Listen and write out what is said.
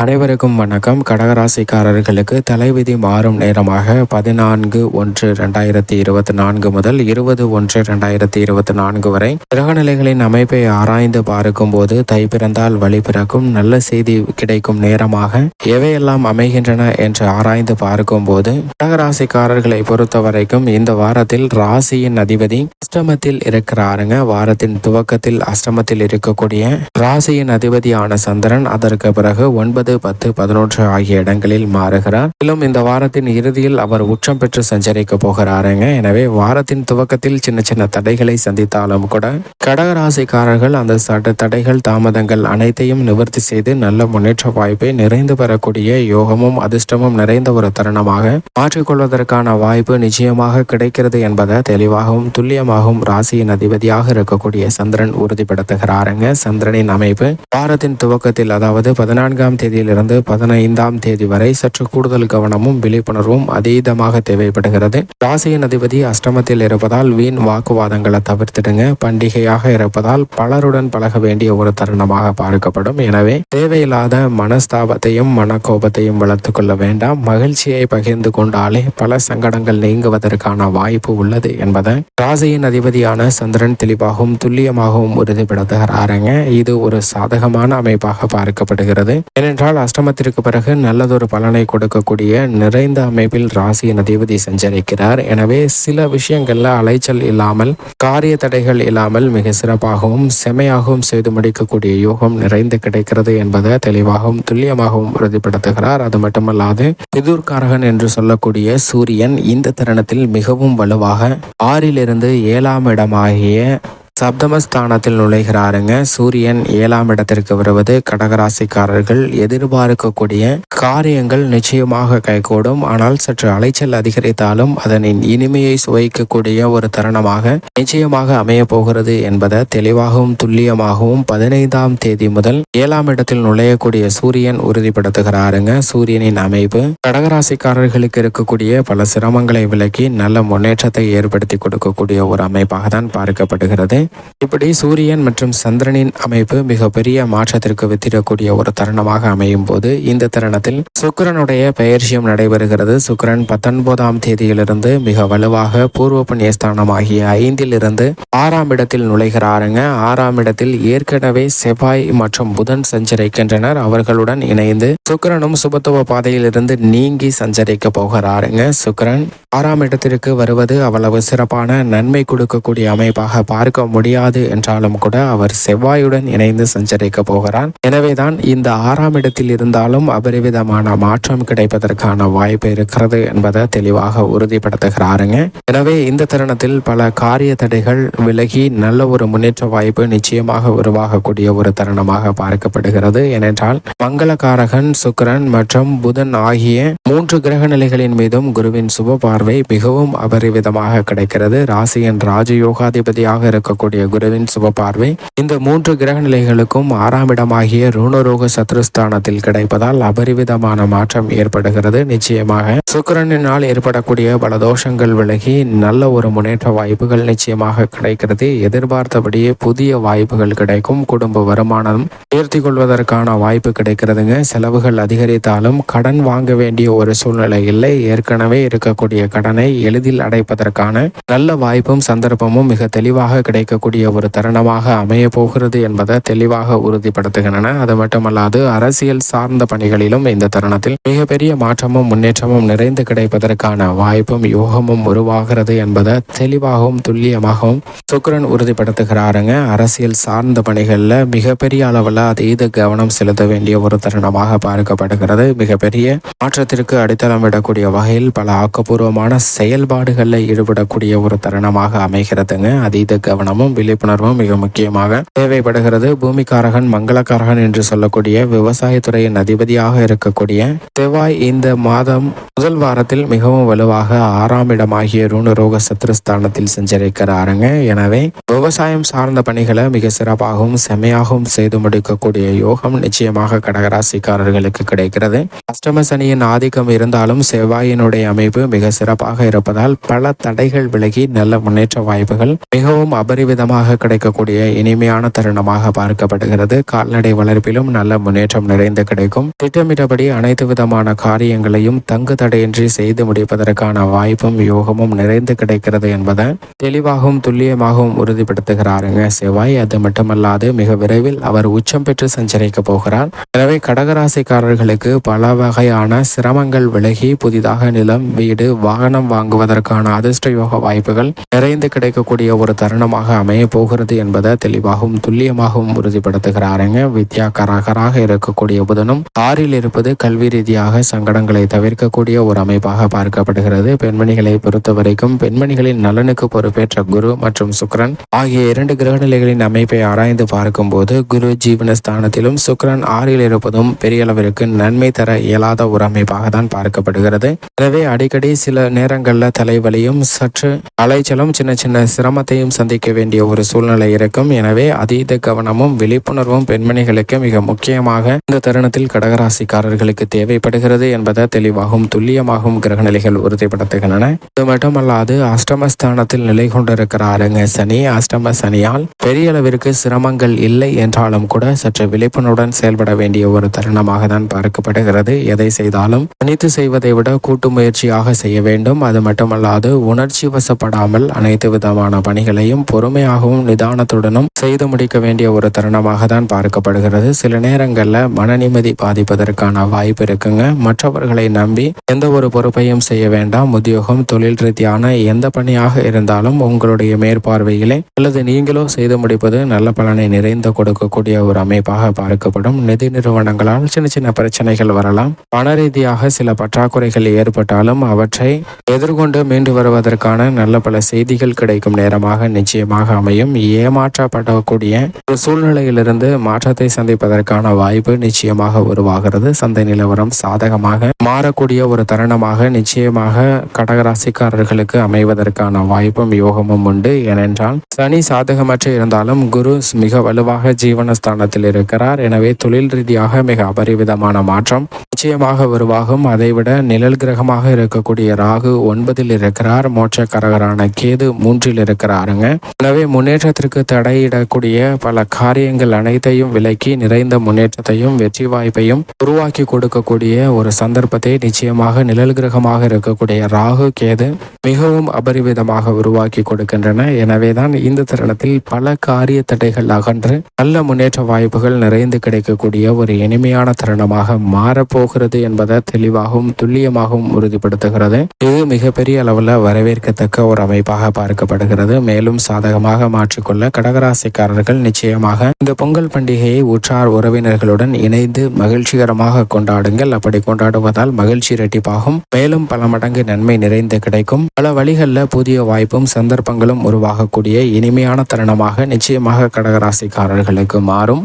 அனைவருக்கும் வணக்கம். கடகராசிக்காரர்களுக்கு தலைவிதி மாறும் நேரமாக பதினான்கு ஒன்று ரெண்டாயிரத்தி இருபத்தி நான்கு முதல் இருபது ஒன்று ரெண்டாயிரத்தி இருபத்தி நான்கு வரை. கிரகநிலைகளின் அமைப்பை ஆராய்ந்து பார்க்கும் போது தை பிறந்தால் வழி பிறக்கும் நல்ல செய்தி கிடைக்கும் நேரமாக எவையெல்லாம் அமைகின்றன என்று ஆராய்ந்து பார்க்கும் போது கடகராசிக்காரர்களை பொறுத்த வரைக்கும் இந்த வாரத்தில் ராசியின் அதிபதி அஷ்டமத்தில் இருக்கிறாருங்க. வாரத்தின் துவக்கத்தில் அஷ்டமத்தில் இருக்கக்கூடிய ராசியின் அதிபதியான சந்திரன் அதற்கு பிறகு ஒன்பது பத்து பதினொன்று ஆகிய இடங்களில் மாறுகிறார். மேலும் இந்த வாரத்தின் இறுதியில் அவர் உச்சம் பெற்று சஞ்சரிக்க போகிறாருங்க. எனவே வாரத்தின் துவக்கத்தில் சின்ன சின்ன தடைகளை சந்தித்தாலும் கூட கடகராசிக்காரர்கள் அந்த சட்ட தடைகள் தாமதங்கள் அனைத்தையும் நிவர்த்தி செய்து நல்ல முன்னேற்ற வாய்ப்பை நிறைந்து பெறக்கூடிய யோகமும் அதிர்ஷ்டமும் நிறைந்த ஒரு தருணமாக மாற்றிக்கொள்வதற்கான வாய்ப்பு நிச்சயமாக கிடைக்கிறது என்பதை தெளிவாகவும் துல்லியமாகவும் ராசியின் அதிபதியாக இருக்கக்கூடிய சந்திரன் உறுதிப்படுத்துகிறாருங்க. சந்திரனின் அமைப்பு வாரத்தின் துவக்கத்தில் அதாவது பதினான்காம் தேதி தேதியிலிருந்து பதினைந்தாம் தேதி வரை சற்று கூடுதல் கவனமும் விழிப்புணர்வும் அதீதமாக தேவைப்படுகிறது. ராசியின் அதிபதி அஷ்டமத்தில் இருப்பதால் வீண் வாக்குவாதங்களை தவிர்த்திடுங்க. பண்டிகையாக இருப்பதால் பலருடன் பழக வேண்டிய ஒரு தருணமாக பார்க்கப்படும். எனவே தேவையில்லாத மனஸ்தாபத்தையும் மனக்கோபத்தையும் வளர்த்து கொள்ள வேண்டாம். மகிழ்ச்சியை பகிர்ந்து கொண்டாலே பல சங்கடங்கள் நீங்குவதற்கான வாய்ப்பு உள்ளது என்பதை ராசியின் அதிபதியான சந்திரன் தெளிவாகவும் துல்லியமாகவும் உறுதிப்படுத்துகிறாருங்க. இது ஒரு சாதகமான அமைப்பாக பார்க்கப்படுகிறது. ஏனென்றால் அஷ்டமத்திற்கு பிறகு நல்லதொரு பலனை கொடுக்கக்கூடிய நிறைந்த அமைப்பில் ராசியின் அதிபதி சஞ்சரிக்கிறார். எனவே சில விஷயங்கள்ல அலைச்சல் இல்லாமல் காரிய தடைகள் இல்லாமல் மிக சிறப்பாகவும் செமையாகவும் செய்து முடிக்கக்கூடிய யோகம் நிறைந்து கிடைக்கிறது என்பதை தெளிவாகவும் துல்லியமாகவும் உறுதிப்படுத்துகிறார். அது மட்டுமல்லாது பிதூர்காரகன் என்று சொல்லக்கூடிய சூரியன் இந்த தருணத்தில் மிகவும் வலுவாக ஆறிலிருந்து ஏழாம் இடமாகிய சப்தமஸ்தானத்தில் நுழைகிறாருங்க. சூரியன் ஏழாம் இடத்திற்கு வருவது கடகராசிக்காரர்கள் எதிர்பார்க்கக்கூடிய காரியங்கள் நிச்சயமாக கைகூடும். ஆனால் சற்று அலைச்சல் அதிகரித்தாலும் அதனின் இனிமையை சுவைக்கக்கூடிய ஒரு தருணமாக நிச்சயமாக அமைய போகிறது என்பதை தெளிவாகவும் துல்லியமாகவும் பதினைந்தாம் தேதி முதல் ஏழாம் இடத்தில் நுழையக்கூடிய சூரியன் உறுதிப்படுத்துகிறாருங்க. சூரியனின் அமைப்பு கடகராசிக்காரர்களுக்கு இருக்கக்கூடிய பல சிரமங்களை விலக்கி நல்ல முன்னேற்றத்தை ஏற்படுத்தி கொடுக்கக்கூடிய ஒரு அமைப்பாக தான் பார்க்கப்படுகிறது. இப்படி சூரியன் மற்றும் சந்திரனின் அமைப்பு மிகப்பெரிய மாற்றத்திற்கு வித்திடக்கூடிய ஒரு தருணமாக அமையும் போது இந்த தருணத்தில் சுக்கரனுடைய பெயர்ச்சியும் நடைபெறுகிறது. சுக்கிரன் பத்தொன்பதாம் தேதியிலிருந்து மிக வலுவாக பூர்வ புண்ணியஸ்தானம் ஆகிய ஐந்தில் இருந்து ஆறாம் இடத்தில் நுழைகிறாருங்க. ஆறாம் இடத்தில் ஏற்கனவே செவ்வாய் மற்றும் புதன் சஞ்சரிக்கின்றனர். அவர்களுடன் இணைந்து சுக்கிரனும் சுபத்துவ பாதையிலிருந்து நீங்கி சஞ்சரிக்க போகிறாருங்க. சுக்கிரன் ஆறாம் இடத்திற்கு வருவது அவ்வளவு சிறப்பான நன்மை கொடுக்கக்கூடிய அமைப்பாக பார்க்க முடியாது என்றாலும் கூட அவர் செவ்வாயுடன் இணைந்து சஞ்சரிக்க போகிறார். எனவேதான் இந்த ஆறாம் இடத்தில் இருந்தாலும் அபரிவிதமான மாற்றம் கிடைப்பதற்கான வாய்ப்பு இருக்கிறது என்பதை தெளிவாக உறுதிப்படுத்துகிறாருங்க. எனவே இந்த தருணத்தில் பல காரிய தடைகள் விலகி நல்ல ஒரு முன்னேற்ற வாய்ப்பு நிச்சயமாக உருவாகக்கூடிய ஒரு தருணமாக பார்க்கப்படுகிறது. ஏனென்றால் மங்களகாரகன் சுக்கிரன் மற்றும் புதன் ஆகிய மூன்று கிரக நிலைகளின் மீதும் குருவின் சுப பார்வை மிகவும் அபரிவிதமாக கிடைக்கிறது. ராசியின் ராஜயோகாதிபதியாக இருக்கக்கூடிய குருவின் சுப பார்வை இந்த மூன்று கிரக நிலைகளுக்கும் ஆறாம் இடமாகிய ரூணரோக சத்ருஸ்தானத்தில் கிடைப்பதால் அபரிவிதமான மாற்றம் ஏற்படுகிறது. நிச்சயமாக சுக்கரனினால் ஏற்படக்கூடிய பல தோஷங்கள் விலகி நல்ல ஒரு முன்னேற்ற வாய்ப்புகள் நிச்சயமாக கிடைக்கிறது. எதிர்பார்த்தபடியே புதிய வாய்ப்புகள் கிடைக்கும். குடும்ப வருமானம் உயர்த்தி கொள்வதற்கான வாய்ப்பு கிடைக்கிறதுங்க. செலவுகள் அதிகரித்தாலும் கடன் வாங்க வேண்டிய ஒரு சூழ்நிலை இல்லை. ஏற்கனவே இருக்கக்கூடிய கடனை எளிதில் அடைப்பதற்கான நல்ல வாய்ப்பும் சந்தர்ப்பமும் மிக தெளிவாக கிடைக்கக்கூடிய ஒரு தருணமாக அமைய போகிறது என்பதை தெளிவாக உறுதிப்படுத்துகின்றன. அது மட்டுமல்லாது அரசியல் சார்ந்த பணிகளிலும் இந்த தருணத்தில் மிகப்பெரிய மாற்றமும் முன்னேற்றமும் நிறைந்து கிடைப்பதற்கான வாய்ப்பும் யோகமும் உருவாகிறது என்பதை தெளிவாகவும் துல்லியமாகவும் சுக்கிரன் உறுதிப்படுத்துகிறாருங்க. அரசியல் சார்ந்த பணிகளில் மிகப்பெரிய அளவில் அதீத கவனம் செலுத்த வேண்டிய ஒரு தருணமாக பார்க்கப்படுகிறது. மிகப்பெரிய மாற்றத்திற்கு அடித்தளம் விடக்கூடிய வகையில் பல ஆக்கப்பூர்வமான செயல்பாடுகளில் ஈடுபடக்கூடிய ஒரு தருணமாக அமைகிறதுங்க. அதீத கவனமும் விழிப்புணர்வும் மிக முக்கியமாக தேவைப்படுகிறது. பூமிக்காரகன் மங்களக்காரகன் என்று சொல்லக்கூடிய விவசாயத்துறையின் அதிபதியாக இருக்கக்கூடிய செவ்வாய் இந்த மாதம் முதல் வாரத்தில் மிகவும் வலுவாக ஆறாம் இடமாகிய ரூணரோக சத்ருஸ்தானத்தில் சஞ்சரிக்கிறாருங்க. எனவே விவசாயம் சார்ந்த பணிகளை மிக சிறப்பாகவும் செமையாகவும் செய்து முடிக்கக்கூடிய யோகம் நிச்சயமாக கடகராசிக்காரர்களுக்கு கிடைக்கிறது. அஷ்டம சனியின் ஆதிக்கம் இருந்தாலும் செவ்வாயினுடைய அமைப்பு மிக சிறப்பு சிறப்பாக இருப்பதால் பல தடைகள் விலகி நல்ல முன்னேற்ற வாய்ப்புகள் மிகவும் அபரிவிதமாக கிடைக்கக்கூடிய இனிமையான தருணமாக பார்க்கப்படுகிறது. கால்நடை வளர்ப்பிலும் நல்ல முன்னேற்றம் நிறைந்து கிடைக்கும். திட்டமிட்டபடி அனைத்து விதமான காரியங்களையும் தங்கு தடையின்றி செய்து முடிப்பதற்கான வாய்ப்பும் யோகமும் நிறைந்து கிடைக்கிறது என்பதை தெளிவாகவும் துல்லியமாகவும் உறுதிப்படுத்துகிறாருங்க செவ்வாய். அது மட்டுமல்லாது மிக விரைவில் அவர் உச்சம் பெற்று சஞ்சரிக்க போகிறார். எனவே கடகராசிக்காரர்களுக்கு பல வகையான சிரமங்கள் விலகி புதிதாக நிலம் வீடு வாகனம் வாங்குவதற்கான அதிர்ஷ்ட யோக வாய்ப்புகள் நிறைந்து கிடைக்கக்கூடிய ஒரு தருணமாக அமைய போகிறது என்பதை தெளிவாகவும் துல்லியமாகவும் உறுதிப்படுத்துகிறாருங்க. வித்யா கராகராக இருக்கக்கூடிய புதனும் ஆறில் இருப்பது கல்வி ரீதியாக சங்கடங்களை தவிர்க்கக்கூடிய ஒரு அமைப்பாக பார்க்கப்படுகிறது. பெண்மணிகளை பொறுத்த வரைக்கும் பெண்மணிகளின் நலனுக்கு பொறுப்பேற்ற குரு மற்றும் சுக்ரன் ஆகிய இரண்டு கிரகநிலைகளின் அமைப்பை ஆராய்ந்து பார்க்கும்போது குரு ஜீவனஸ்தானத்திலும் சுக்ரன் ஆறில் இருப்பதும் பெரிய அளவிற்கு நன்மை தர இயலாத ஒரு அமைப்பாக தான் பார்க்கப்படுகிறது. எனவே அடிக்கடி சில நேரங்களில் தலைவலியும் சற்று அலைச்சலும் சின்ன சின்ன சிரமத்தையும் சந்திக்க வேண்டிய ஒரு சூழ்நிலை இருக்கும். எனவே அதீத கவனமும் விழிப்புணர்வும் பெண்மணிகளுக்கு மிக முக்கியமாக இந்த தருணத்தில் கடகராசிக்காரர்களுக்கு தேவைப்படுகிறது என்பதை தெளிவாகவும் துல்லியமாகவும் கிரகநிலைகள் உறுதிப்படுத்துகின்றன. இது மட்டுமல்லாது அஷ்டமஸ்தானத்தில் நிலை கொண்டிருக்கிற அரங்க சனி அஷ்டம சனியால் பெரிய அளவிற்கு சிரமங்கள் இல்லை என்றாலும் கூட சற்று விழிப்புணர்வுடன் செயல்பட வேண்டிய ஒரு தருணமாக தான் பார்க்கப்படுகிறது. எதை செய்தாலும் தனித்து செய்வதை விட கூட்டு முயற்சியாக செய்ய வேண்டும் வேண்டும். அது மட்டுமல்லாது உணர்ச்சி வசப்படாமல் அனைத்து விதமான பணிகளையும் பொறுமையாகவும் நிதானத்துடனும் செய்து முடிக்க வேண்டிய ஒரு தருணமாக தான் பார்க்கப்படுகிறது. சில நேரங்களில் மன நிம்மதி பாதிப்பதற்கான வாய்ப்பு இருக்குங்க. மற்றவர்களை நம்பி எந்த ஒரு பொறுப்பையும் செய்ய வேண்டாம். உத்தியோகம் தொழில் ரீதியான எந்த பணியாக இருந்தாலும் உங்களுடைய மேற்பார்வையிலே அல்லது நீங்களோ செய்து முடிப்பது நல்ல பலனை நிறைந்து கொடுக்கக்கூடிய ஒரு அமைப்பாக பார்க்கப்படும். நிதி நிறுவனங்களால் சின்ன சின்ன பிரச்சனைகள் வரலாம். பண ரீதியாக சில பற்றாக்குறைகள் ஏற்பட்டாலும் அவற்றை எதிர்கொண்டு மீண்டு வருவதற்கான நல்ல பல செய்திகள் கிடைக்கும் நேரமாக நிச்சயமாக அமையும். ஏமாற்றப்படக்கூடிய ஒரு சூழ்நிலையிலிருந்து மாற்றத்தை சந்திப்பதற்கான வாய்ப்பு நிச்சயமாக உருவாகிறது. சந்தை நிலவரம் சாதகமாக மாறக்கூடிய ஒரு தருணமாக நிச்சயமாக கடகராசிக்காரர்களுக்கு அமைவதற்கான வாய்ப்பும் யோகமும் உண்டு. ஏனென்றால் சனி சாதகமற்று இருந்தாலும் குரு மிக வலுவாக ஜீவனஸ்தானத்தில் இருக்கிறார். எனவே தொழில் ரீதியாக மிக அபரிவிதமான மாற்றம் நிச்சயமாக உருவாகும். அதைவிட நிழல் கிரகமாக இருக்கக்கூடிய ராகு ஒன்பதில் இருக்கிறார் மோட்சக்காரகரான கேது மூன்றில் இருக்கிறாருங்க. எனவே முன்னேற்றத்திற்கு தடையிடக்கூடிய பல காரியங்கள் அனைத்தையும் விலக்கி நிறைந்த முன்னேற்றத்தையும் வெற்றி வாய்ப்பையும் உருவாக்கி கொடுக்கக்கூடிய ஒரு சந்தர்ப்பத்தை நிச்சயமாக நிழல் கிரகமாக இருக்கக்கூடிய ராகு கேது மிகவும் அபரிவிதமாக உருவாக்கி கொடுக்கின்றன. எனவேதான் இந்த தருணத்தில் பல காரிய தடைகள் அகன்று நல்ல முன்னேற்ற வாய்ப்புகள் நிறைந்து கிடைக்கக்கூடிய ஒரு இனிமையான தருணமாக மாறப்போகிறது என்பதை தெளிவாகவும் துல்லியமாகவும் உறுதிப்படுத்துகிறது. இது மிகப்பெரிய அளவில் வரவேற்கத்தக்க ஒரு அமைப்பாக பார்க்கப்படுகிறது. மேலும் சாதகமாக மாற்றிக்கொள்ள கடகராசிக்காரர்கள் நிச்சயமாக இந்த பொங்கல் பண்டிகையை உற்றார் உறவினர்களுடன் இணைந்து மகிழ்ச்சிகரமாக கொண்டாடுங்கள். அப்படி கொண்டாடுவதால் மகிழ்ச்சி இரட்டிப்பாகும். மேலும் பல மடங்கு நன்மை நிறைந்து கிடைக்கும். பல வழிகளில் புதிய வாய்ப்பும் சந்தர்ப்பங்களும் உருவாகக்கூடிய இனிமையான தருணமாக நிச்சயமாக கடகராசிக்காரர்களுக்கு மாறும்.